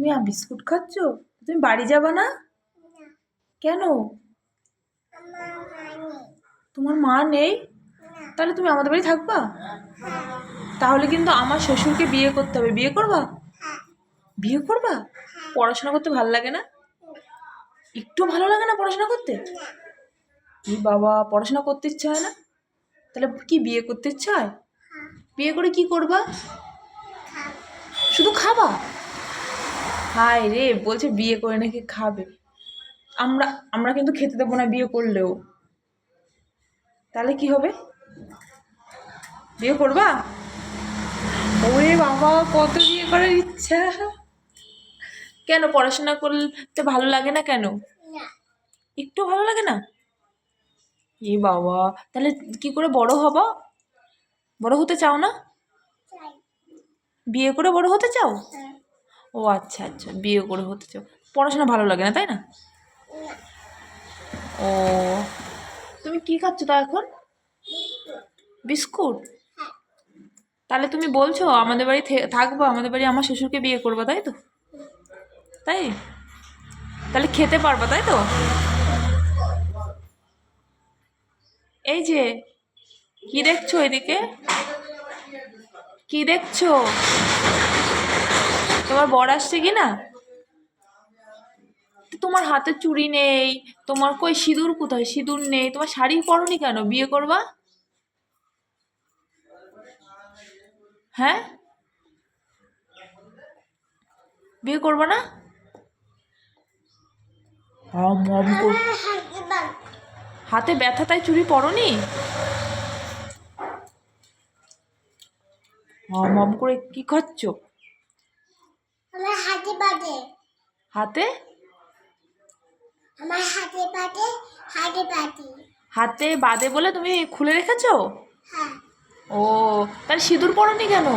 তুমি বিস্কুট খাচ্ছ? তুমি বাড়ি যাবে না? কেন? তোমার মা নেই? তাহলে তুমি আমাদের বাড়ি থাকবা? তাহলে কিন্তু আমার শ্বশুরকে বিয়ে করতে হবে। বিয়ে করবা? বিয়ে করবা? পড়াশোনা করতে ভালো লাগে না? একটু ভালো লাগে না পড়াশোনা করতে? কি বাবা পড়াশোনা করতে ইচ্ছে হয় না? তাহলে কি বিয়ে করতে ইচ্ছে হয়? বিয়ে করে কি করবা? শুধু খাবা? হায় রে বলছে বিয়ে করে নাকি খাবে। আমরা আমরা কিন্তু খেতে দেবো না বিয়ে করলেও। তাহলে কি হবে? বিয়ে করবা? ওরে বাবা কত বিয়ে করার ইচ্ছা। কেন পড়াশোনা করতে ভালো লাগে না কেন? একটু ভালো লাগে না? এ বাবা তাহলে কি করে বড় হবা? বড় হতে চাও না? বিয়ে করে বড় হতে চাও? ও আচ্ছা আচ্ছা বিয়ে করে হতে চাও। পড়াশোনা ভালো লাগে না, তাই না? ও, তুমি কি খাচ্ছ তা এখন? বিস্কুট? তাহলে তুমি বলছো, আমাদের বাড়ি থাকব, আমাদের বাড়ি আমার শ্বশুরকে বিয়ে করব, তাই তো? তাই? তাহলে খেতে পারবা, তাই তো? এই যে, কি দেখছ এদিকে? কি দেখছ? তোমার বর আসছে কি না? তোমার হাতে চুড়ি নেই, তোমার কই সিঁদুর কোথায়? সিঁদুর নেই, তোমার শাড়ি পরনি কেন? বিয়ে করবা? হ্যাঁ? বিয়ে করব না? হাতে ব্যথা, তাই চুড়ি পরনি? হম করে কি খাচ্ছ? হাতে পাতে হাতে? আমার হাতে পাতে হাতে পাতে হাতে বাদে বলে তুমি খুলে রেখেছো? হ্যাঁ। ও তাহলে সিঁদুর পরনি কেন?